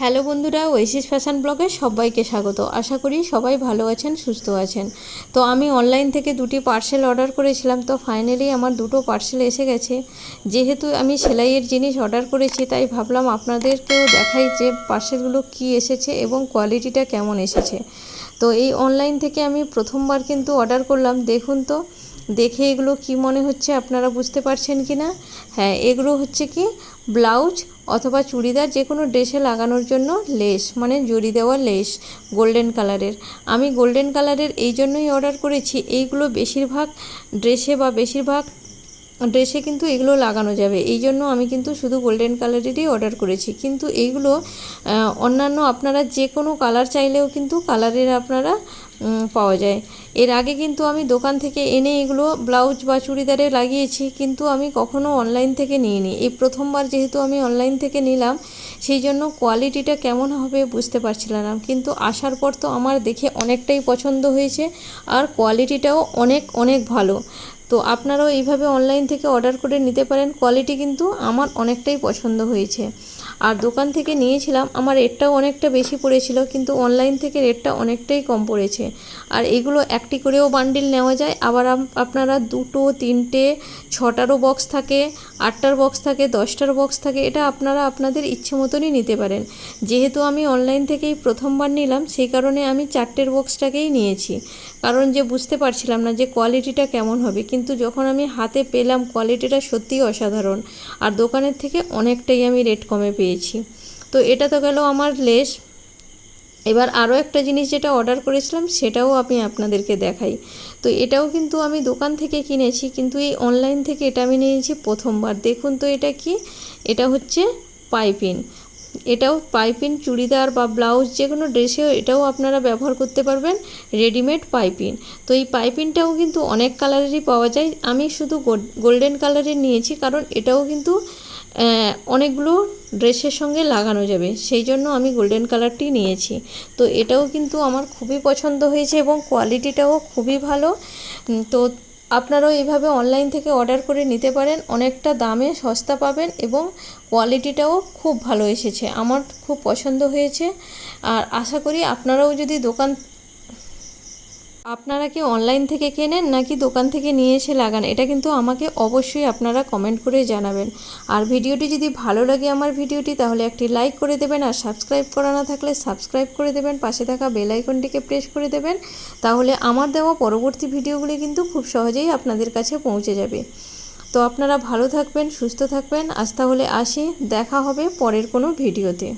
Hello বন্ধুরা Oasis fashion ব্লগে সবাইকে স্বাগত। আশা করি সবাই ভালো আছেন, সুস্থ আছেন। তো আমি অনলাইন থেকে দুটি পার্সেল অর্ডার করেছিলাম, তো ফাইনালি আমার দুটো পার্সেল এসে গেছে। যেহেতু আমি সেলাইয়ের জিনিস অর্ডার করেছি, তাই ভাবলাম আপনাদেরকেও দেখাই যে পার্সেলগুলো কি এসেছে এবং কোয়ালিটিটা কেমন এসেছে। তো এই অনলাইন থেকে আমি প্রথমবার কিন্তু অর্ডার করলাম। দেখুন তো, দেখে এগুলো কি মনে হচ্ছে আপনারা বুঝতে পারছেন কি না হ্যাঁ এগুলো হচ্ছে কি, ব্লাউজ অথবা চুড়িদার যে কোনো ড্রেসে লাগানোর জন্য লেস মানে জড়ি দেওয়া লেস, গোল্ডেন কালারের। আমি গোল্ডেন কালারের এই জন্যই অর্ডার করেছি, এইগুলো বেশিরভাগ ড্রেসে বা বেশিরভাগ ড্রেসে কিন্তু এগুলো লাগানো যাবে। এই জন্য আমি কিন্তু শুধু গোল্ডেন কালারেরই অর্ডার করেছি। কিন্তু এইগুলো অন্যান্য আপনারা যে কোনো কালার চাইলেও কিন্তু কালারের আপনারা পাওয়া যায়। এর আগে কিন্তু আমি দোকান থেকে এনে এগুলো ব্লাউজ বা চুড়িদারে লাগিয়েছি, কিন্তু আমি কখনো অনলাইন থেকে নিইনি। এই প্রথমবার যেহেতু আমি অনলাইন থেকে নিলাম, সেই জন্য কোয়ালিটিটা কেমন হবে বুঝতে পারছিলাম না। কিন্তু আসার পর তো আমার দেখে অনেকটাই পছন্দ হয়েছে, আর কোয়ালিটিটাও অনেক অনেক ভালো। তো আপনারাও এইভাবে অনলাইন থেকে অর্ডার করে নিতে পারেন। কোয়ালিটি কিন্তু আমার অনেকটাই পছন্দ হয়েছে। আর দোকান থেকে নিয়েছিলাম, আমার রেটটাও অনেকটা বেশি পড়েছিল, কিন্তু অনলাইন থেকে রেটটা অনেকটাই কম পড়েছে। আর এগুলো একটি করেও বান্ডিল নেওয়া যায়। আবার আপনারা দুটো, তিনটে, ছটারও বক্স থাকে। আটটার বক্স থাকে, দশটার বক্স থাকে, এটা আপনারা আপনাদের ইচ্ছে মতনই নিতে পারেন। যেহেতু আমি অনলাইন থেকেই প্রথমবার নিলাম, সেই কারণে আমি চারটের বক্সটাকেই নিয়েছি। কারণ যে বুঝতে পারছিলাম না যে কোয়ালিটিটা কেমন হবে, কিন্তু যখন আমি হাতে পেলাম কোয়ালিটিটা সত্যিই অসাধারণ। আর দোকানের থেকে অনেকটাই আমি রেট কমে পেয়েছি। তো এটা তো গেল আমার লেস এবার আরও একটা জিনিস যেটা অর্ডার করেছিলাম, সেটাও আমি আপনাদেরকে দেখাই। তো এটাও কিন্তু আমি দোকান থেকে কিনেছি, কিন্তু এই অনলাইন থেকে এটা আমি নিয়েছি প্রথমবার। দেখুন তো এটা কি? এটা হচ্ছে পাইপিন। এটাও পাইপিন, চুড়িদার বা ব্লাউজ যে কোনো ড্রেসেও এটাও আপনারা ব্যবহার করতে পারবেন রেডিমেড পাইপিন। তো এই পাইপিনটাও কিন্তু অনেক কালারেরই পাওয়া যায়। আমি শুধু গোল্ডেন কালারের নিয়েছি, কারণ এটাও কিন্তু অনেকগুলো ড্রেসের সঙ্গে লাগানো যাবে। সেই জন্য আমি গোল্ডেন কালারটি নিয়েছি। তো এটাও কিন্তু আমার খুবই পছন্দ হয়েছে এবং কোয়ালিটিটাও খুবই ভালো। তো আপনারাও এইভাবে অনলাইন থেকে অর্ডার করে নিতে পারেন। অনেকটা দামে সস্তা পাবেন এবং কোয়ালিটিটাও খুব ভালো এসেছে। আমার খুব পছন্দ হয়েছে। আর আশা করি আপনারাও যদি দোকান আপনারা কি অনলাইন থেকে কেনেন নাকি দোকান থেকে নিয়ে এসে লাগান? এটা কিন্তু আমাকে অবশ্যই আপনারা কমেন্ট করে জানাবেন। আর ভিডিওটি যদি ভালো লাগে আমার ভিডিওটি, তাহলে একটি লাইক করে দেবেন আর সাবস্ক্রাইব করা না থাকলে সাবস্ক্রাইব করে দেবেন, পাশে থাকা বেল আইকনটিকে প্রেস করে দেবেন, তাহলে আমার দেওয়া পরবর্তী ভিডিওগুলি কিন্তু খুব সহজেই আপনাদের কাছে পৌঁছে যাবে। তো আপনারা ভালো থাকবেন, সুস্থ থাকবেন, আজ তাহলে আসি, দেখা হবে পরের কোনো ভিডিওতে।